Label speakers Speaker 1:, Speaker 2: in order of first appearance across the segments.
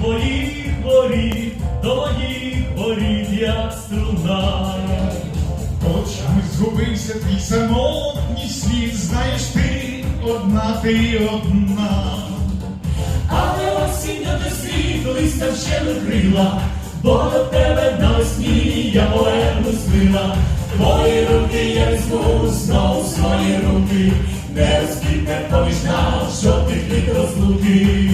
Speaker 1: твоїх воріт, до моїх воріт, як струна.
Speaker 2: Би згубився твій самотній світ, знаєш ти, одна ти одна.
Speaker 1: Але осінь до світ листя ще не крила, бо до тебе навесні я повернусь мила. Твої руки я візьму знов в свої руки, не розквітне поміж жовтих від розлуки.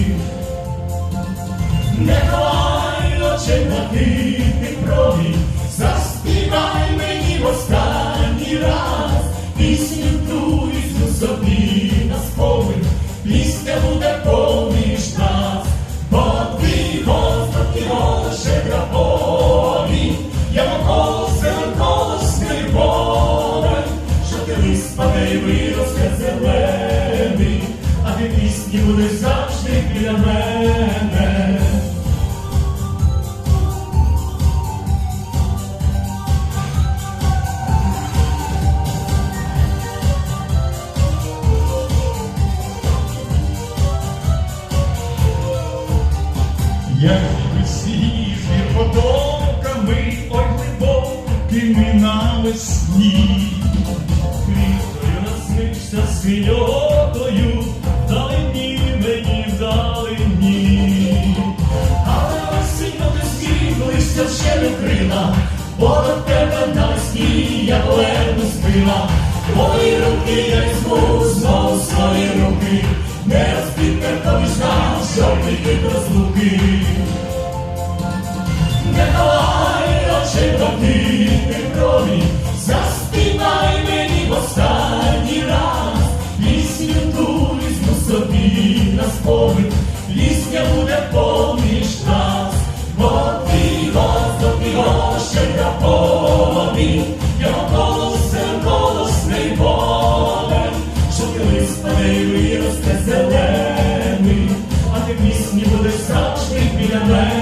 Speaker 1: Не ховай очей на ти промінь, заспівай мені в останній раз, пісню ту візьму собі на спомин, пісня буде поміж нас, бо твій Господь і голоше грабові, я мокол колос нервовий, що ти виросте зелений, а пісні будеш завжди біля мене.
Speaker 2: Як з потоками, ой глибокими навесні.
Speaker 1: Бо до тебе навесні я повернусь спина, Твої руки я візьму знову свої руки, не розквітне поміж що до розлуки. Не ховай очей до виросте зелений, а ти в пісні будеш завжди біля мене.